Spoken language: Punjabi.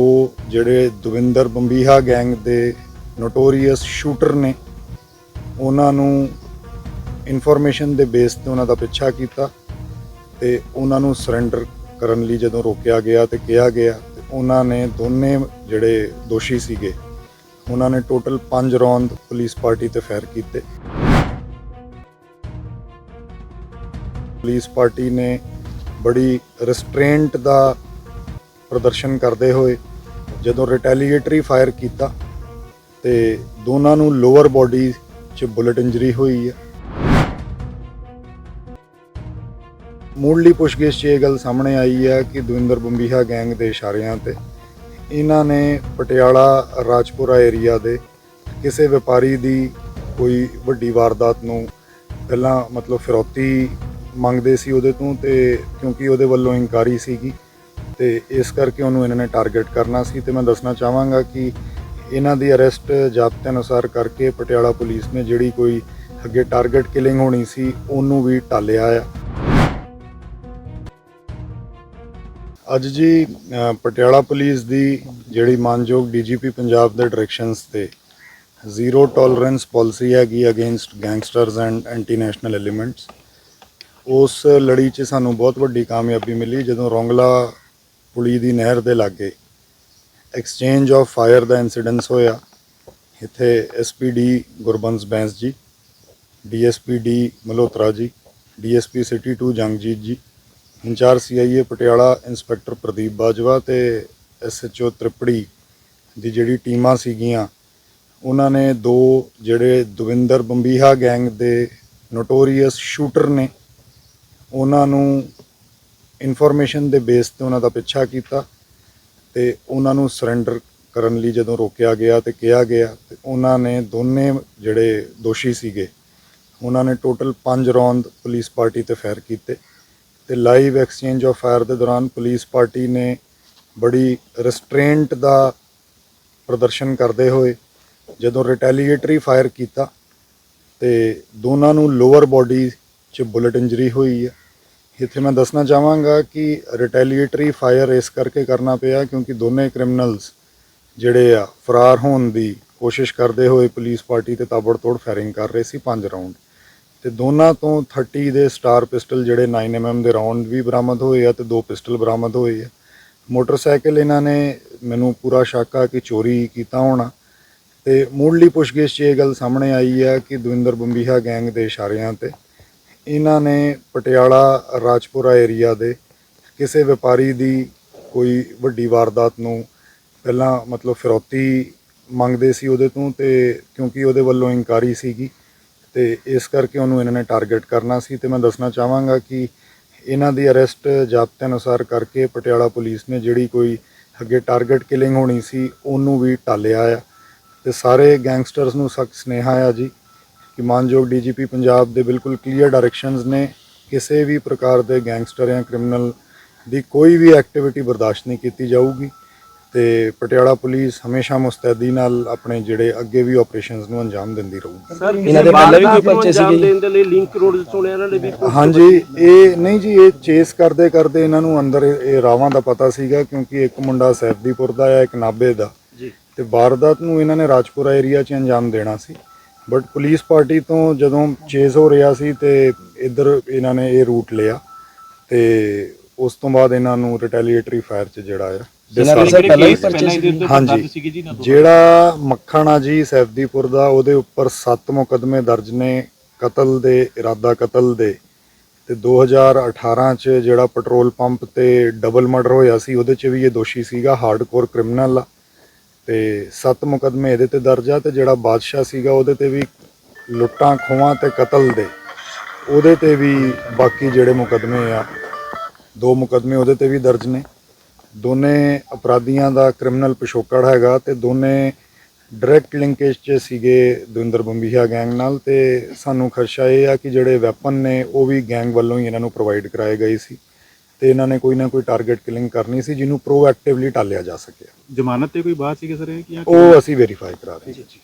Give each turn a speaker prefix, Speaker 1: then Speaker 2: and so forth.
Speaker 1: ਉਹ ਜਿਹੜੇ ਦਵਿੰਦਰ ਬੰਬੀਹਾ ਗੈਂਗ ਦੇ ਨੋਟੋਰੀਅਸ ਸ਼ੂਟਰ ਨੇ, ਉਹਨਾਂ ਨੂੰ ਇਨਫੋਰਮੇਸ਼ਨ ਦੇ ਬੇਸ ਤੇ ਉਹਨਾਂ ਦਾ ਪਿੱਛਾ ਕੀਤਾ ਤੇ ਉਹਨਾਂ ਨੂੰ ਸਰੈਂਡਰ ਕਰਨ ਲਈ ਜਦੋਂ ਰੋਕਿਆ ਗਿਆ ਤੇ ਕਿਹਾ ਗਿਆ ਤੇ ਉਹਨਾਂ ਨੇ ਦੋਨੇ ਜਿਹੜੇ ਦੋਸ਼ੀ ਸੀਗੇ, ਉਹਨਾਂ ਨੇ ਟੋਟਲ 5 ਰੌਂਦ ਪੁਲਿਸ ਪਾਰਟੀ ਤੇ ਫਾਇਰ ਕੀਤੇ। ਪੁਲਿਸ ਪਾਰਟੀ ਨੇ ਬੜੀ ਰਿਸਟ੍ਰੇਂਟ ਦਾ ਪ੍ਰਦਰਸ਼ਨ ਕਰਦੇ ਹੋਏ ਜਦੋਂ ਰਿਟੈਲੀਏਟਰੀ ਫਾਇਰ ਕੀਤਾ ਤੇ ਦੋਨਾਂ ਨੂੰ ਲੋਅਰ ਬਾਡੀ 'ਚ ਬੁਲਟ ਇੰਜਰੀ ਹੋਈ ਹੈ। ਮੁੱਢਲੀ ਪੁੱਛਗਿੱਛ 'ਚ ਇਹ ਗੱਲ ਸਾਹਮਣੇ ਆਈ ਹੈ ਕਿ ਦਵਿੰਦਰ ਬੰਬੀਹਾ ਗੈਂਗ ਦੇ ਇਸ਼ਾਰਿਆਂ ਤੇ ਇਹਨਾਂ ਨੇ ਪਟਿਆਲਾ ਰਾਜਪੁਰਾ ਏਰੀਆ ਦੇ ਕਿਸੇ ਵਪਾਰੀ ਦੀ ਕੋਈ ਵੱਡੀ ਵਾਰਦਾਤ ਨੂੰ ਪਹਿਲਾਂ ਮਤਲਬ ਫਿਰੌਤੀ ਮੰਗਦੇ ਸੀ ਉਹਦੇ ਤੋਂ ਤੇ ਕਿਉਂਕਿ ਉਹਦੇ ਵੱਲੋਂ ਇਨਕਾਰੀ ਸੀਗੀ ਤੇ ਇਸ ਕਰਕੇ ਉਹਨੂੰ ਇਹਨਾਂ ਨੇ ਟਾਰਗੇਟ ਕਰਨਾ ਸੀ ਤੇ ਮੈਂ ਦੱਸਣਾ ਚਾਹਾਂਗਾ ਕਿ ਇਹਨਾਂ ਦੀ ਅਰੈਸਟ ਜ਼ਾਬਤੇ ਅਨੁਸਾਰ ਕਰਕੇ ਪਟਿਆਲਾ ਪੁਲਿਸ ਨੇ ਜਿਹੜੀ ਕੋਈ ਅੱਗੇ ਟਾਰਗੇਟ ਕਿਲਿੰਗ ਹੋਣੀ ਸੀ, ਉਹਨੂੰ ਵੀ ਟਾਲਿਆ ਆ। ਅੱਜ ਜੀ ਪਟਿਆਲਾ ਪੁਲਿਸ ਦੀ ਜਿਹੜੀ ਮਾਨਯੋਗ ਡੀਜੀਪੀ ਪੰਜਾਬ ਦੇ ਡਾਇਰੈਕਸ਼ਨਸ ਤੇ ਜ਼ੀਰੋ ਟੋਲਰੈਂਸ ਪਾਲਿਸੀ ਹੈਗੀ against gangsters and anti national elements ਉਸ ਲੜੀ 'ਚ ਸਾਨੂੰ ਬਹੁਤ ਵੱਡੀ ਕਾਮਯਾਬੀ ਮਿਲੀ ਜਦੋਂ ਰੋਂਗਲਾ ਪੁਲੀ ਦੀ ਨਹਿਰ ਦੇ ਲਾਗੇ ਐਕਸਚੇਂਜ ਆਫ ਫਾਇਰ ਦਾ ਇਨਸੀਡੈਂਸ ਹੋਇਆ। ਇੱਥੇ ਐਸਪੀਡੀ ਗੁਰਬੰਸ ਬੈਂਸ ਜੀ ਡੀਐਸਪੀਡੀ ਮਲੋਤਰਾ ਜੀ DSP city 2 Jangjit ji incharge CIA Patiala inspector Pradeep Bajwa ਤੇ ਐਸਐਚਓ ਤ੍ਰਿਪੜੀ ਦੀ ਜਿਹੜੀ ਟੀਮਾਂ ਸੀਗੀਆਂ, ਉਹਨਾਂ ਨੇ ਦੋ ਜਿਹੜੇ ਦਵਿੰਦਰ ਬੰਬੀਹਾ ਗੈਂਗ ਦੇ ਨੋਟੋਰੀਅਸ ਸ਼ੂਟਰ ਨੇ, ਉਹਨਾਂ ਨੂੰ ਇਨਫੋਰਮੇਸ਼ਨ ਦੇ ਬੇਸ ਤੇ ਉਹਨਾਂ ਦਾ ਪਿੱਛਾ ਕੀਤਾ ਤੇ ਉਹਨਾਂ ਨੂੰ ਸਰੈਂਡਰ ਕਰਨ ਲਈ ਜਦੋਂ ਰੋਕਿਆ ਗਿਆ ਤੇ ਕਿਹਾ ਗਿਆ ਤੇ ਉਹਨਾਂ ਨੇ ਦੋਨੇ ਜਿਹੜੇ ਦੋਸ਼ੀ ਸੀਗੇ, ਉਹਨਾਂ ਨੇ ਟੋਟਲ 5 ਰੌਂਦ ਪੁਲਿਸ ਪਾਰਟੀ ਤੇ ਫਾਇਰ ਕੀਤੇ ਤੇ ਲਾਈਵ ਐਕਸਚੇਂਜ ਆਫ ਫਾਇਰ ਦੇ ਦੌਰਾਨ ਪੁਲਿਸ ਪਾਰਟੀ ਨੇ ਬੜੀ ਰਿਸਟ੍ਰੇਂਟ ਦਾ ਪ੍ਰਦਰਸ਼ਨ ਕਰਦੇ ਹੋਏ ਜਦੋਂ ਰਿਟੈਲੀਏਟਰੀ ਫਾਇਰ ਕੀਤਾ ਤੇ ਦੋਨਾਂ ਨੂੰ ਲੋਅਰ ਬਾਡੀ 'ਚ ਬੁਲਟ ਇੰਜਰੀ ਹੋਈ ਹੈ। ਇੱਥੇ ਮੈਂ ਦੱਸਣਾ ਚਾਹਾਂਗਾ ਕਿ ਰਿਟੈਲੀਏਟਰੀ ਫਾਇਰ ਇਸ ਕਰਕੇ ਕਰਨਾ ਪਿਆ ਕਿਉਂਕਿ ਦੋਨੇ ਕ੍ਰਿਮੀਨਲਸ ਜਿਹੜੇ ਆ, ਫਰਾਰ ਹੋਣ ਦੀ ਕੋਸ਼ਿਸ਼ ਕਰਦੇ ਹੋਏ ਪੁਲਿਸ ਪਾਰਟੀ ਤੇ ਤਾਬੜਤੋੜ ਫਾਇਰਿੰਗ ਕਰ ਰਹੇ ਸੀ ਪੰਜ ਰਾਉਂਡ ਤੇ ਦੋਨਾਂ ਤੋਂ 30 ਦੇ ਸਟਾਰ ਪਿਸਟਲ ਜਿਹੜੇ 9mm ਦੇ ਰਾਉਂਡ ਵੀ ਬਰਾਮਦ ਹੋਏ ਆ ਤੇ ਦੋ ਪਿਸਟਲ ਬਰਾਮਦ ਹੋਏ ਆ। ਮੋਟਰਸਾਈਕਲ ਇਹਨਾਂ ਨੇ ਮੈਨੂੰ ਪੂਰਾ ਸ਼ੱਕ ਆ ਕਿ ਚੋਰੀ ਕੀਤਾ ਹੋਣਾ। ਤੇ ਮੁੱਢਲੀ ਪੁੱਛਗਿੱਛ 'ਚ ਇਹ ਗੱਲ ਸਾਹਮਣੇ ਆਈ ਆ ਕਿ ਦਵਿੰਦਰ ਬੰਬੀਹਾ ਗੈਂਗ ਦੇ ਇਸ਼ਾਰਿਆਂ ਤੇ ਇਹਨਾਂ ਨੇ ਪਟਿਆਲਾ ਰਾਜਪੁਰਾ ਏਰੀਆ ਦੇ ਕਿਸੇ ਵਪਾਰੀ ਦੀ ਕੋਈ ਵੱਡੀ ਵਾਰਦਾਤ ਨੂੰ ਪਹਿਲਾਂ ਮਤਲਬ ਫਿਰੌਤੀ ਮੰਗਦੇ ਸੀ ਉਹਦੇ ਤੋਂ ਤੇ ਕਿਉਂਕਿ ਉਹਦੇ ਵੱਲੋਂ ਇਨਕਾਰੀ ਸੀਗੀ ਤੇ ਇਸ ਕਰਕੇ ਉਹਨੂੰ ਇਹਨਾਂ ਨੇ ਟਾਰਗੇਟ ਕਰਨਾ ਸੀ ਤੇ ਮੈਂ ਦੱਸਣਾ ਚਾਹਾਂਗਾ ਕਿ ਇਹਨਾਂ ਦੀ ਅਰੈਸਟ ਜ਼ਾਬਤੇ ਅਨੁਸਾਰ ਕਰਕੇ ਪਟਿਆਲਾ ਪੁਲਿਸ ਨੇ ਜਿਹੜੀ ਕੋਈ ਅੱਗੇ ਟਾਰਗੇਟ ਕਿਲਿੰਗ ਹੋਣੀ ਸੀ ਉਹਨੂੰ ਵੀ ਟਾਲਿਆ ਆ ਤੇ ਸਾਰੇ ਗੈਂਗਸਟਰਸ ਨੂੰ ਸਖਤ ਸੁਨੇਹਾ ਆ ਜੀ। ਕਿ ਮਾਨਯੋਗ ਡੀਜੀਪੀ ਪੰਜਾਬ ਦੇ ਬਿਲਕੁਲ ਕਲੀਅਰ ਡਾਇਰੈਕਸ਼ਨਸ ਨੇ ਕਿਸੇ ਵੀ ਪ੍ਰਕਾਰ ਦੇ ਗੈਂਗਸਟਰ ਜਾਂ ਕ੍ਰਿਮੀਨਲ ਦੀ ਕੋਈ ਵੀ ਐਕਟੀਵਿਟੀ ਬਰਦਾਸ਼ਤ ਨਹੀਂ ਕੀਤੀ ਜਾਊਗੀ ਤੇ ਪਟਿਆਲਾ ਪੁਲਿਸ ਹਮੇਸ਼ਾ ਮੁਸਤੈਦੀ ਨਾਲ ਆਪਣੇ ਜਿਹੜੇ ਅੱਗੇ ਵੀ ਆਪਰੇਸ਼ਨਸ ਨੂੰ ਅੰਜਾਮ ਦਿੰਦੀ ਰਹੂਗੀ।
Speaker 2: ਸਰ
Speaker 3: ਇਹਨਾਂ ਦੇ ਪਹਿਲਾਂ ਵੀ ਕੋਈ ਪਰਚੇ ਸੀਗੇ ਜੀ?
Speaker 2: ਦੇਣ ਦੇ ਲਈ ਲਿੰਕ ਰੋਡ ਸੁਣਿਆ ਇਹਨਾਂ ਨੇ ਵੀ
Speaker 1: ਹਾਂਜੀ ਇਹ ਨਹੀਂ ਜੀ ਇਹ ਚੇਸ ਕਰਦੇ ਕਰਦੇ ਇਹਨਾਂ ਨੂੰ ਅੰਦਰ ਇਹ ਇਹ ਰਾਵਾਂ ਦਾ ਪਤਾ ਸੀਗਾ ਕਿਉਂਕਿ ਇੱਕ ਮੁੰਡਾ ਸੈਫਦੀਪੁਰ ਦਾ ਹੈ ਇੱਕ ਨਾਬੇ ਦਾ।
Speaker 2: ਜੀ।
Speaker 1: ਤੇ ਵਾਰਦਾਤ ਨੂੰ ਇਹਨਾਂ ਨੇ ਰਾਜਪੁਰਾ ਏਰੀਆ 'ਚ ਅੰਜਾਮ ਦੇਣਾ ਸੀ। ਬਟ ਪੁਲਿਸ ਪਾਰਟੀ ਤੋਂ ਜਦੋਂ ਚੇਸ ਹੋ ਰਿਹਾ ਸੀ ਤੇ ਇੱਧਰ ਇਹਨਾਂ ਨੇ ਇਹ ਰੂਟ ਲਿਆ ਤੇ ਉਸ ਤੋਂ ਬਾਅਦ ਇਹਨਾਂ ਨੂੰ ਰਿਟੈਲੀਏਟਰੀ ਫਾਇਰ 'ਚ ਜਿਹੜਾ ਆ ਹਾਂਜੀ। ਜਿਹੜਾ ਮੱਖਣ ਜੀ ਸੈਫਦੀਪੁਰ ਦਾ ਉਹਦੇ ਉੱਪਰ 7 ਮੁਕਦਮੇ ਦਰਜ ਨੇ ਕਤਲ ਦੇ ਇਰਾਦਾ ਕਤਲ ਦੇ। ਤੇ 2018 ਚ ਜਿਹੜਾ ਪੈਟਰੋਲ ਪੰਪ ਤੇ ਡਬਲ ਮਰਡਰ ਹੋਇਆ ਸੀ ਉਹਦੇ ਚ ਵੀ ਇਹ ਦੋਸ਼ੀ ਸੀਗਾ ਹਾਰਡਕੋਰ ਕ੍ਰਿਮੀਨਲ ਆ। ਤੇ ਸੱਤ ਮੁਕਦਮੇ ਇਹਦੇ ਤੇ ਦਰਜ ਆ ਤੇ ਜਿਹੜਾ ਬਾਦਸ਼ਾਹ ਸੀਗਾ ਉਹਦੇ ਤੇ ਵੀ ਲੁੱਟਾਂ, ਖੋਹਾਂ ਤੇ ਕਤਲ ਦੇ। ਉਹਦੇ ਤੇ ਵੀ ਬਾਕੀ ਜਿਹੜੇ ਮੁਕਦਮੇ ਆ, ਦੋ ਮੁਕਦਮੇ ਉਹਦੇ ਤੇ ਵੀ ਦਰਜ ਨੇ। ਦੋਨੇ ਅਪਰਾਧੀਆਂ ਦਾ ਕ੍ਰਿਮੀਨਲ ਪਿਛੋਕੜ ਹੈਗਾ ਤੇ ਦੋਨੇ ਡਾਇਰੈਕਟ ਲਿੰਕੇਜ 'ਚ ਸੀਗੇ ਦਵਿੰਦਰ ਬੰਬੀਹਾ ਗੈਂਗ ਨਾਲ ਤੇ ਸਾਨੂੰ ਖਰਸ਼ਾ ਇਹ ਆ ਕਿ ਜਿਹੜੇ ਵੈਪਨ ਨੇ ਉਹ ਵੀ ਗੈਂਗ ਵੱਲੋਂ ਹੀ ਇਹਨਾਂ ਨੂੰ ਪ੍ਰੋਵਾਈਡ ਕਰਾਏ ਗਏ ਸੀ। ਤੇ ਇਹਨਾਂ ਨੇ ਕੋਈ ਨਾ ਕੋਈ ਟਾਰਗੇਟ ਕਿਲਿੰਗ ਕਰਨੀ ਸੀ ਜਿਹਨੂੰ ਪ੍ਰੋਐਕਟਿਵਲੀ ਟਾਲਿਆ ਜਾ ਸਕਿਆ।
Speaker 4: ਜ਼ਮਾਨਤ ਤੇ ਕੋਈ ਬਾਤ ਸੀ ਕਿ ਸਰ ਇਹ ਕਿ ਜਾਂ
Speaker 1: ਉਹ ਅਸੀਂ ਵੈਰੀਫਾਈ ਕਰਾ ਰਹੇ ਹਾਂ। ਜੀ